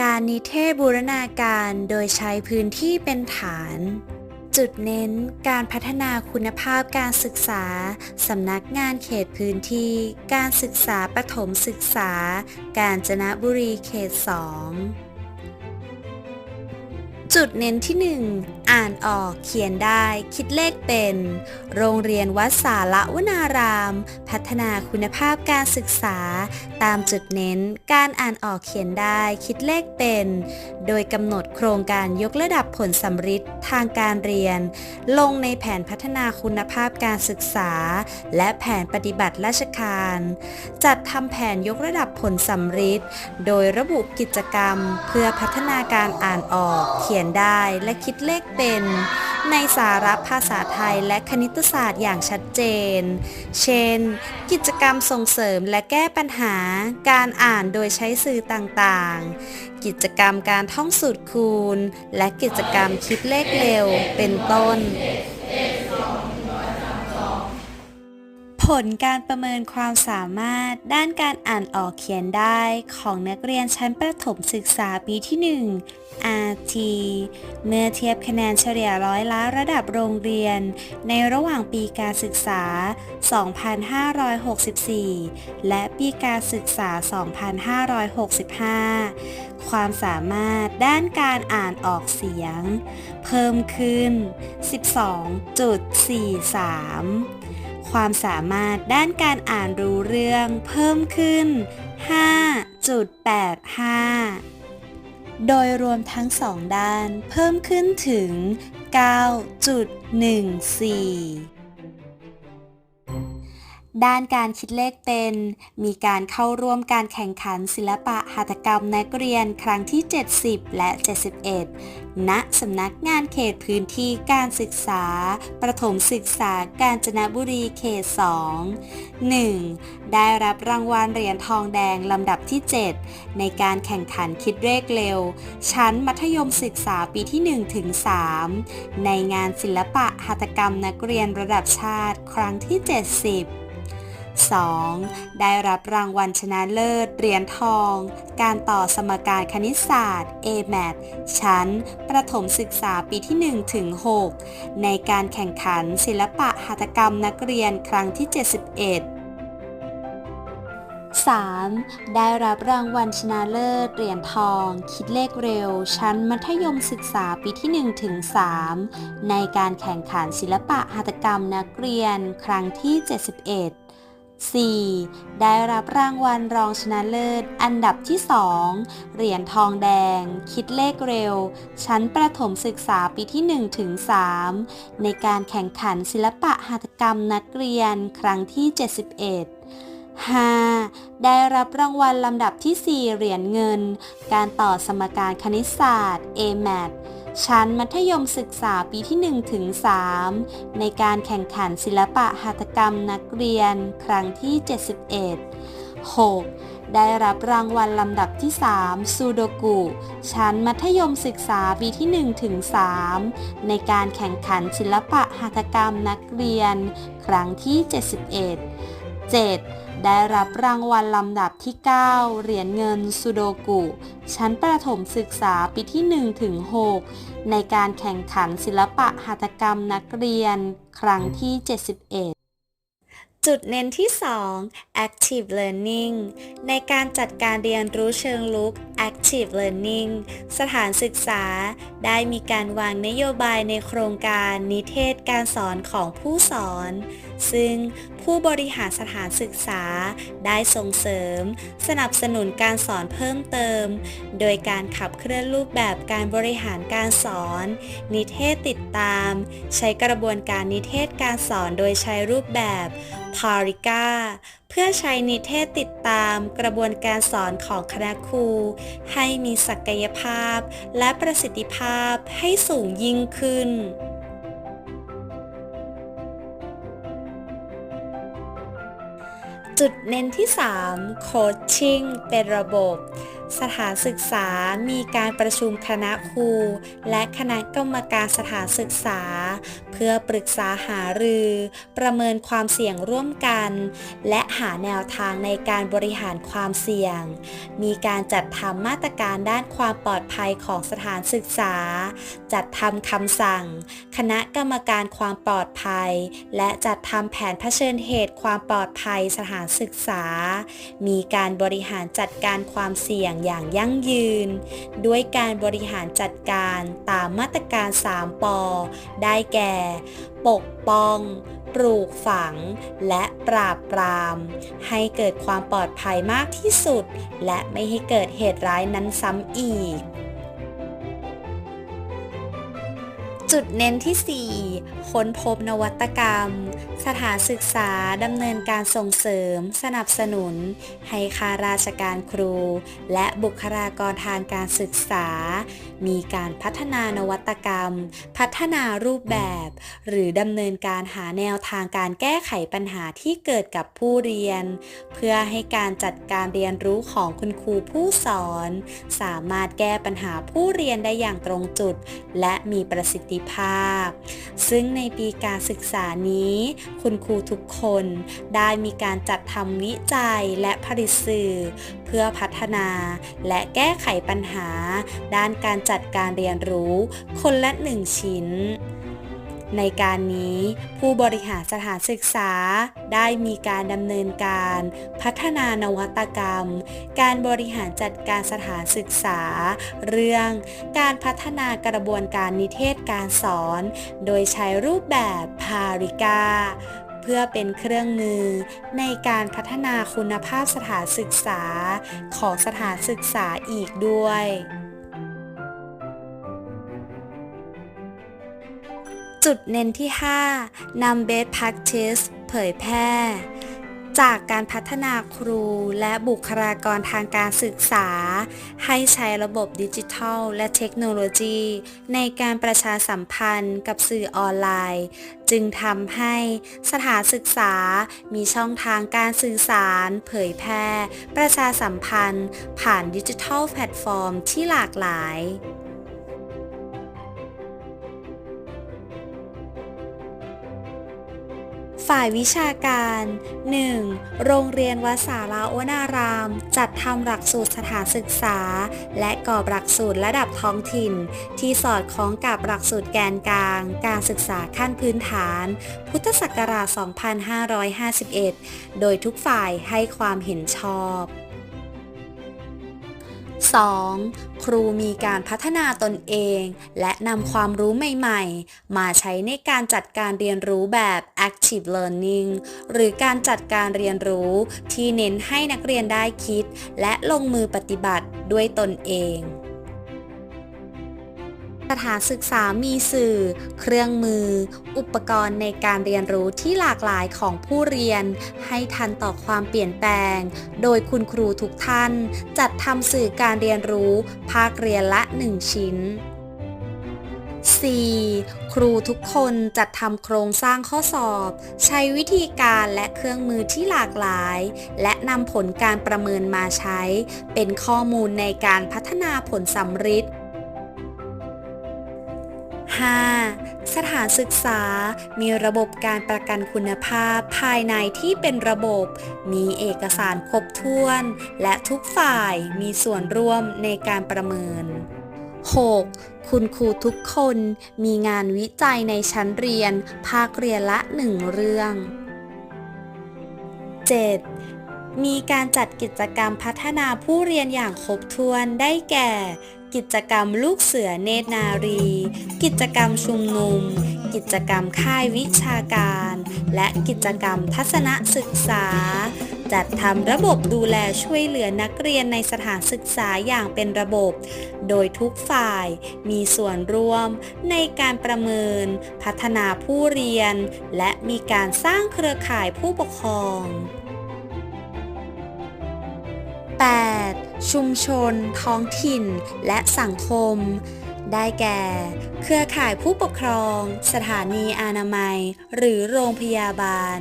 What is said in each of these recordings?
การนิเทศบูรณาการโดยใช้พื้นที่เป็นฐาน จุดเน้นการพัฒนาคุณภาพการศึกษา สำนักงานเขตพื้นที่ การศึกษาปฐมศึกษา การจนบุรีเขต 2 จุดเน้นที่ 1 อ่านออกเขียนได้คิดเลขเป็น โรงเรียนวัดสาระวนาราม พัฒนาคุณภาพการศึกษา ตามจุดเน้นการอ่านออกเขียนได้คิดเลขเป็น โดยกำหนดโครงการยกระดับผลสำฤทธิ์ทางการเรียน ลงในแผนพัฒนาคุณภาพการศึกษา และแผนปฏิบัติราชการ จัดทำแผนยกระดับผลสำฤทธิ์โดยระบุกิจกรรม เพื่อพัฒนาการอ่านออกเขียนได้และคิดเลขเป็น ในสาระภาษาไทยและคณิตศาสตร์อย่างชัดเจน เช่น กิจกรรมส่งเสริมและแก้ปัญหา การอ่านโดยใช้สื่อต่างๆ กิจกรรมการท่องสูตรคูณ และกิจกรรมคิดเลขเร็ว เป็นต้น ผลการประเมินความสามารถด้านการอ่านออกเขียนได้ของนักเรียนชั้นประถมศึกษาปีที่ 1 RT เมื่อเทียบคะแนนเฉลี่ยร้อยละระดับโรงเรียน ในระหว่างปีการศึกษา 2564 และปีการศึกษา 2565 ความสามารถด้านการอ่านออกเสียง เพิ่มขึ้น 12.43 ความสามารถด้านการอ่านรู้เรื่องเพิ่มขึ้น 5.85 โดยรวมทั้งสองด้านเพิ่มขึ้นถึง 9.14 ด้านการคิดเลขเป็น มีการเข้าร่วมการแข่งขันศิลปะหัตถกรรมนักเรียนครั้งที่ 70 และ 71 ณ สำนักงานเขตพื้นที่การศึกษา ประถมศึกษาการจนบุรีเขต 2 1. ได้รับรางวัลเหรียญทองแดงลำดับที่ 7 ในการแข่งขันคิดเลขเร็ว ชั้นมัธยมศึกษาปีที่1ถึง3ในงานศิลปะหัตถกรรมนักเรียนระดับชาติครั้งที่ 70 2. ได้รับรางวัลชนะเลิศเหรียญทอง การต่อสมการคณิตศาสตร์ AMAT ชั้น ประถมศึกษาปีที่ 1 ถึง 6 ในการแข่งขันศิลปะหัตถกรรมนักเรียนครั้งที่ 71 3. ได้รับรางวัลชนะเลิศเหรียญทอง คิดเลขเร็ว ชั้นมัธยมศึกษาปีที่ 1 ถึง 3 ในการแข่งขันศิลปะหัตถกรรมนักเรียนครั้งที่ 71 4. ได้รับรางวัลรองชนะเลิศ อันดับที่ 2 เหรียญทองแดง คิดเลขเร็ว ชั้นประถมศึกษาปีที่1ถึง3ในการแข่งขันศิลปะหัตถกรรมนักเรียนครั้งที่ 71 5. ได้รับรางวัลลำดับที่ 4 เหรียญเงิน การต่อสมการคณิตศาสตร์ AMAT ชั้นมัธยมศึกษาปีที่1ถึง3ในการแข่งขันศิลปะหัตถกรรมนักเรียนครั้งที่ 71 6. ได้รับรางวัลลำดับที่ 3 ซูโดกุ ชั้นมัธยมศึกษาปีที่1ถึง3ในการแข่งขันศิลปะหัตถกรรมนักเรียน ครั้งที่ 71 7. ได้รับรางวัลลำดับที่ 9 เหรียญเงินซูโดกุ ชั้นประถมศึกษาปีที่1ถึง6ในการแข่งขันศิลปะหัตถกรรมนักเรียน ครั้งที่ 71 จุดเน้นที่ 2 active learning ในการจัดการเรียนรู้เชิงลุก active learning สถานศึกษา ได้มีการวางนโยบายในโครงการนิเทศการสอนของผู้สอน ซึ่งผู้บริหารสถานศึกษา ได้ส่งเสริม สนับสนุนการสอนเพิ่มเติม โดยการขับเคลื่อนรูปแบบการบริหารการสอน นิเทศติดตาม ใช้กระบวนการนิเทศการสอนโดยใช้รูปแบบพาริกาเพื่อใช้นิเทศติดตามกระบวนการสอนของคณะครู ให้มีศักยภาพและประสิทธิภาพให้สูงยิ่งขึ้นจุดเน้นที่ 3 โคชชิ่งเป็นระบบ สถานศึกษามีการประชุมคณะครู และคณะกรรมการสถานศึกษา เพื่อปรึกษาหารือ ประเมินความเสี่ยงร่วมกัน และหาแนวทางในการบริหารความเสี่ยง มีการจัดทำมาตรการด้านความปลอดภัยของสถานศึกษา จัดทำคำสั่ง คณะกรรมการความปลอดภัย และจัดทำแผนเผชิญเหตุความปลอดภัยสถานศึกษา มีการบริหารจัดการความเสี่ยงอย่างยั่งยืน ด้วยการบริหารจัดการตามมาตรการ 3ปอได้แก่ ปกป้อง ปลูกฝัง และปราบปราม ให้เกิดความปลอดภัยมากที่สุด และไม่ให้เกิดเหตุร้ายนั้นซ้ำอีก จุดเน้นที่ 4 ค้นพบนวัตกรรม สถานศึกษาดำเนินการส่งเสริม สนับสนุน ให้ข้าราชการครู และบุคลากรทางการศึกษา มีการพัฒนานวัตกรรม พัฒนารูปแบบ หรือดำเนินการหาแนวทางการแก้ไขปัญหาที่เกิดกับผู้เรียน เพื่อให้การจัดการเรียนรู้ของคุณครูผู้สอน สามารถแก้ปัญหาผู้เรียนได้อย่างตรงจุด และมีประสิทธิภาพ ซึ่งในปีการศึกษานี้ คุณครูทุกคนได้มีการจัดทำวิจัยและผลิตสื่อ เพื่อพัฒนาและแก้ไขปัญหา ด้านการจัดการเรียนรู้ คนละหนึ่งชิ้น ในการนี้ผู้บริหารสถานศึกษาได้มีการดำเนินการ พัฒนานวัตกรรม การบริหารจัดการสถานศึกษา เรื่องการพัฒนากระบวนการนิเทศการสอน โดยใช้รูปแบบพาริกาเพื่อเป็นเครื่องมือในการพัฒนาคุณภาพสถานศึกษาของสถานศึกษาอีกด้วย จุดเน้นที่ 5นำ best practice เผยแพร่ จากการพัฒนาครูและบุคลากรทางการศึกษา ให้ใช้ระบบดิจิทัล และเทคโนโลยี ในการประชาสัมพันธ์กับสื่อออนไลน์ จึงทำให้สถานศึกษามีช่องทางการสื่อสาร เผยแพร่ ประชาสัมพันธ์ ผ่านดิจิทัลแพลตฟอร์มที่หลากหลาย ฝ่ายวิชาการ 1. โรงเรียนวัดสาราโอนาราม จัดทำหลักสูตรสถานศึกษา และกอบหลักสูตรระดับท้องถิ่น ที่สอดคล้องกับหลักสูตรแกนกลาง การศึกษาขั้นพื้นฐาน พุทธศักราช 2551 โดยทุกฝ่ายให้ความเห็นชอบ 2. ครูมีการพัฒนาตนเอง และนำความรู้ใหม่ๆ มาใช้ในการจัดการเรียนรู้แบบ active learning หรือการจัดการเรียนรู้ที่เน้นให้นักเรียนได้คิด และลงมือปฏิบัติด้วยตนเอง สถานศึกษามีสื่อ เครื่องมือ อุปกรณ์ในการเรียนรู้ที่หลากหลายของผู้เรียน ให้ทันต่อความเปลี่ยนแปลง โดยคุณครูทุกท่าน จัดทำสื่อการเรียนรู้ ภาคเรียนละ 1 ชิ้น 4. ครูทุกคนจัดทำโครงสร้างข้อสอบ ใช้วิธีการและเครื่องมือที่หลากหลาย และนำผลการประเมินมาใช้ เป็นข้อมูลในการพัฒนาผลสำฤทธิ์ 5. สถานศึกษา มีระบบการประกันคุณภาพภายในที่เป็นระบบ มีเอกสารครบถ้วน และทุกฝ่ายมีส่วนร่วมในการประเมิน 6. คุณครูทุกคนมีงานวิจัยในชั้นเรียน ภาคเรียนละหนึ่งเรื่อง 7. มีการจัดกิจกรรมพัฒนาผู้เรียนอย่างครบถ้วนได้แก่ กิจกรรมลูกเสือเนตรนารี กิจกรรมชุมนุม กิจกรรมค่ายวิชาการ และกิจกรรมทัศนศึกษา จัดทำระบบดูแลช่วยเหลือนักเรียนในสถานศึกษาอย่างเป็นระบบ โดยทุกฝ่ายมีส่วนร่วมในการประเมิน พัฒนาผู้เรียน และมีการสร้างเครือข่ายผู้ปกครอง 8. ชุมชน ท้องถิ่น และสังคม ได้แก่ เครือข่ายผู้ปกครอง สถานีอนามัย หรือโรงพยาบาล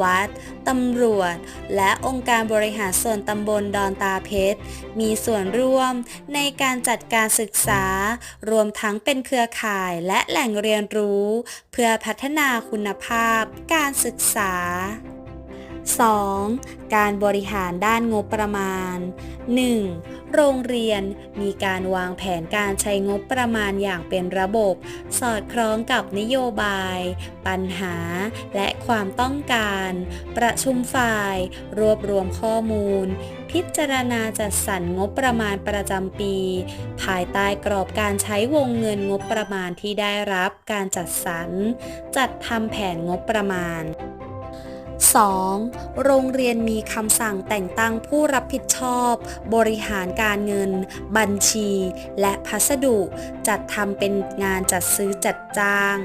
วัด ตำรวจ และองค์การบริหารส่วนตำบลดอนตาเพชร มีส่วนร่วมในการจัดการศึกษา รวมทั้งเป็นเครือข่ายและแหล่งเรียนรู้ เพื่อพัฒนาคุณภาพการศึกษา 2. การบริหารด้านงบประมาณ 1. โรงเรียนมีการวางแผนการใช้งบประมาณอย่างเป็นระบบ สอดคล้องกับนโยบาย ปัญหา และความต้องการ ประชุมฝ่าย รวบรวมข้อมูล พิจารณาจัดสรรงบประมาณประจำปี ภายใต้กรอบการใช้วงเงินงบประมาณที่ได้รับการจัดสรร จัดทำแผนงบประมาณ 2. โรงเรียนมีคำสั่งแต่งตั้งผู้รับผิดชอบ บริหารการเงิน บัญชี และพัสดุ จัดทำเป็นงานจัดซื้อจัดจ้าง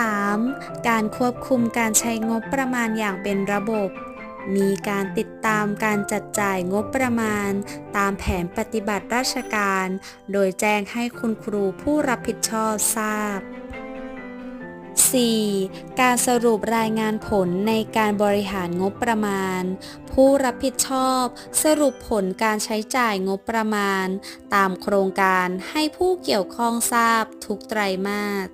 3. การควบคุมการใช้งบประมาณอย่างเป็นระบบ มีการติดตามการจัดจ่ายงบประมาณ ตามแผนปฏิบัติราชการ โดยแจ้งให้คุณครูผู้รับผิดชอบทราบ 4. การสรุปรายงานผลในการบริหารงบประมาณ ผู้รับผิดชอบ สรุปผลการใช้จ่ายงบประมาณ ตามโครงการให้ผู้เกี่ยวข้องทราบทุกไตรมาส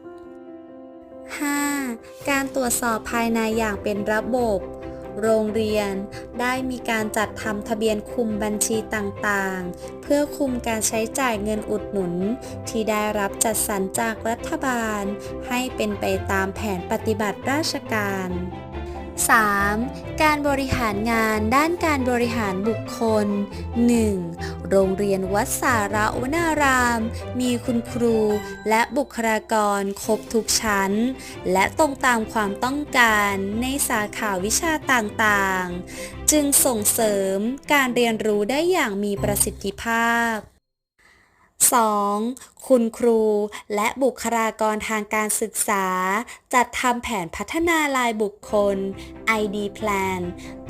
5. การตรวจสอบภายในอย่างเป็นระบบ โรงเรียน ได้มีการจัดทำทะเบียนคุมบัญชีต่างๆ เพื่อคุมการใช้จ่ายเงินอุดหนุน ที่ได้รับจัดสรรจากรัฐบาล ให้เป็นไปตามแผนปฏิบัติราชการ 3. การบริหารงานด้านการบริหารบุคคล 1. โรงเรียนวัดสาระวนาราม มีคุณครูและบุคลากรครบทุกชั้น และตรงตามความต้องการในสาขาวิชาต่างๆ จึงส่งเสริมการเรียนรู้ได้อย่างมีประสิทธิภาพ 2. คุณครูและบุคลากรทางการศึกษา จัดทำแผนพัฒนาลายบุคคล ID Plan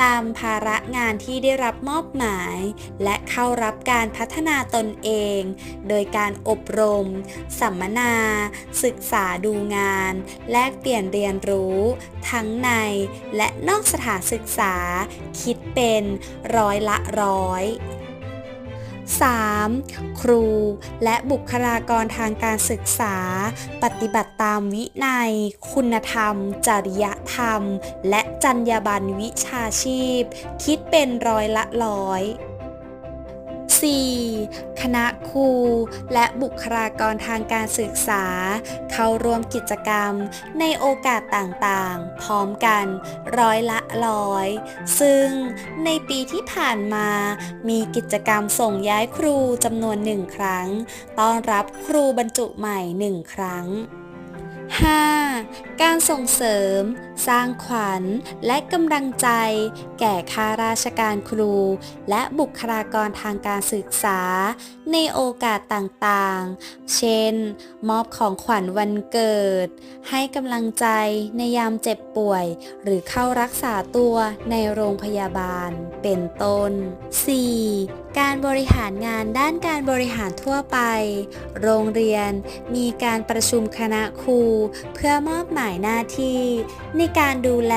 ตามภาระงานที่ได้รับมอบหมาย และเข้ารับการพัฒนาตนเอง โดยการอบรม สัมมนา ศึกษาดูงาน แลกเปลี่ยนเรียนรู้ ทั้งในและนอกสถานศึกษา คิดเป็นร้อยละร้อย 3. ครูและบุคลากรทางการศึกษา ปฏิบัติตามวินัย คุณธรรม จริยธรรม และจรรยาบรรณวิชาชีพ คิดเป็นร้อยละร้อย 4. คณะครูและบุคลากรทางการศึกษา เข้าร่วมกิจกรรมในโอกาสต่างๆ พร้อมกันร้อยละร้อย ซึ่งในปีที่ผ่านมามีกิจกรรมส่งย้ายครูจำนวนหนึ่งครั้ง ต้อนรับครูบรรจุใหม่หนึ่งครั้ง 5. การส่งเสริม สร้างขวัญ และกำลังใจ แก่ข้าราชการครู และบุคลากรทางการศึกษา ในโอกาสต่างๆ เช่น มอบของขวัญวันเกิด ให้กำลังใจในยามเจ็บป่วย หรือเข้ารักษาตัวในโรงพยาบาล เป็นต้น 4. การบริหารงานด้านการบริหารทั่วไป โรงเรียนมีการประชุมคณะครู เพื่อมอบหมายหน้าที่ ในการดูแล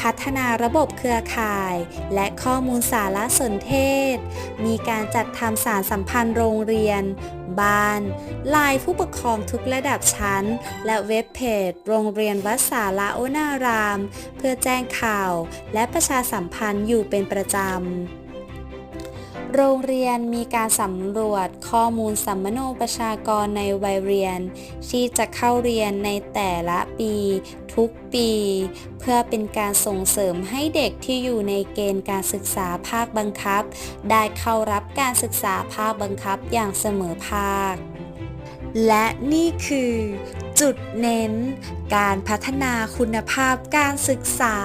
พัฒนาระบบเครือข่าย และข้อมูลสารสนเทศ มีการจัดทำสารสัมพันธ์โรงเรียน บ้านไลน์ผู้ปกครองทุกระดับชั้น และเว็บเพจ โรงเรียนวัดสาระวนาราม เพื่อแจ้งข่าว และประชาสัมพันธ์อยู่เป็นประจำ โรงเรียนมีการสำรวจข้อมูลสัมมโนประชากรในวัยเรียน ที่จะเข้าเรียนในแต่ละปี ทุกปี เพื่อเป็นการส่งเสริมให้เด็กที่อยู่ในเกณฑ์การศึกษาภาคบังคับ ได้เข้ารับการศึกษาภาคบังคับอย่างเสมอภาค และนี่คือ จุดเน้น การพัฒนาคุณภาพการศึกษา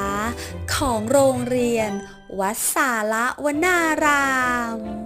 ของโรงเรียน วัดสาระวนาราม